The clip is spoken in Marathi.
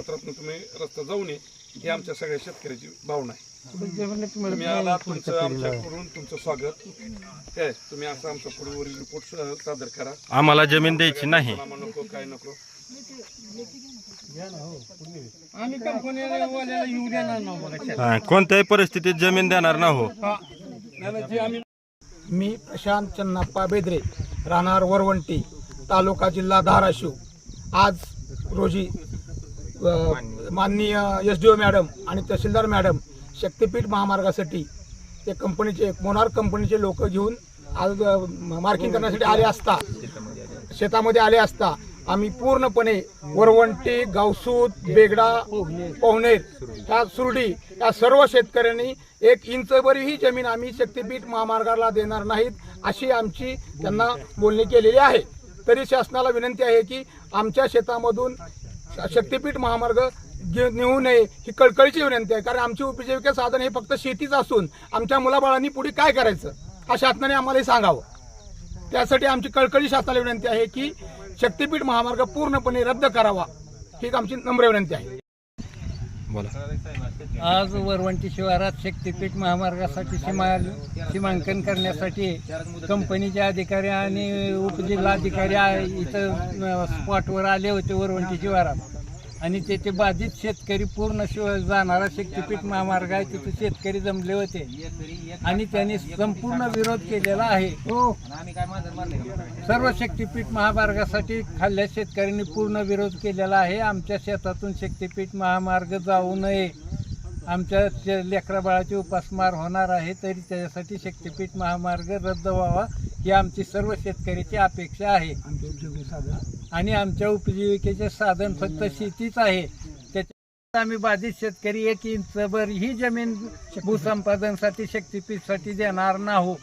क्षेत्रातून तुम्ही रस्ता जाऊ नये ही आमच्या सगळ्या शेतकऱ्याची भावना आहे. तुम्ही आला तुमचं आमच्याकडून तुमचं स्वागत. काय तुम्ही असं आमचा पुढे वरील रिपोर्ट सादर करा. आम्हाला जमीन द्यायची नाही. आम्हाला नको काय नको. आम्ही कंपनीवाल्याला येऊ देणार नाही बघा हा, कोणत्याही परिस्थितीत जमीन देणार ना हो. मी प्रशांत चन्नाप्पा बेदरे राहणार वरवंटी तालुका जिल्हा धाराशिव. आज रोजी माननीय एस डी ओ मॅडम आणि तहसीलदार मॅडम शक्तीपीठ महामार्गासाठी ते कंपनीचे मोनार कंपनीचे लोक घेऊन आज मार्किंग करण्यासाठी आले असता शेतामध्ये आले असता आम्ही पूर्णपणे वरवंटी गावसूद बेगडा पोहनेर ह्या सुरडी या सर्व शेतकऱ्यांनी एक इंचभरही जमीन आम्ही शक्तीपीठ महामार्गाला देणार नाहीत अशी आमची त्यांना बोलणी केलेली आहे. तरी शासनाला विनंती आहे की आमच्या शेतामधून शक्तीपीठ महामार्ग नेऊ नये ही कळकळीची विनंती आहे. कारण आमची उपजीविका साधन हे फक्त शेतीच असून आमच्या मुलाबाळांनी पुढे काय करायचं हा शासनाने आम्हाला हे सांगावं. त्यासाठी आमची कळकळी शासनाला विनंती आहे की शक्तीपीठ महामार्ग पूर्णपणे रद्द करावा ही आमची नम्र विनंती आहे. बोला. आज वरवंटी शिवारात शक्तीपीठ महामार्गासाठी सीमा सीमांकन करण्यासाठी कंपनीचे अधिकारी आणि उपजिल्हा अधिकारी इथं स्पॉटवर आले होते वरवंटी शिवारात. आणि तेथे बाधित शेतकरी पूर्ण शिव जाणारा शक्तीपीठ महामार्ग आहे तिथे शेतकरी जमले होते. आणि त्यांनी संपूर्ण विरोध केलेला आहे. सर्व शक्तीपीठ महामार्गासाठी खाल्ल्या शेतकऱ्यांनी पूर्ण विरोध केलेला आहे. आमच्या शेतातून शक्तीपीठ महामार्ग जाऊ नये. आमच्या ते लेकरा बाळाची उपासमार होणार आहे तरी त्याच्यासाठी शक्तीपीठ महामार्ग रद्द व्हावा ही आमची सर्व शेतकऱ्याची अपेक्षा आहे. आणि आमच्या उपजीविकेचे साधन फक्त शेतीच आहे. त्याच्या आम्ही बाधित शेतकरी एक इंचभर ही जमीन भूसंपादनसाठी शक्तीपीठसाठी देणार नाहो.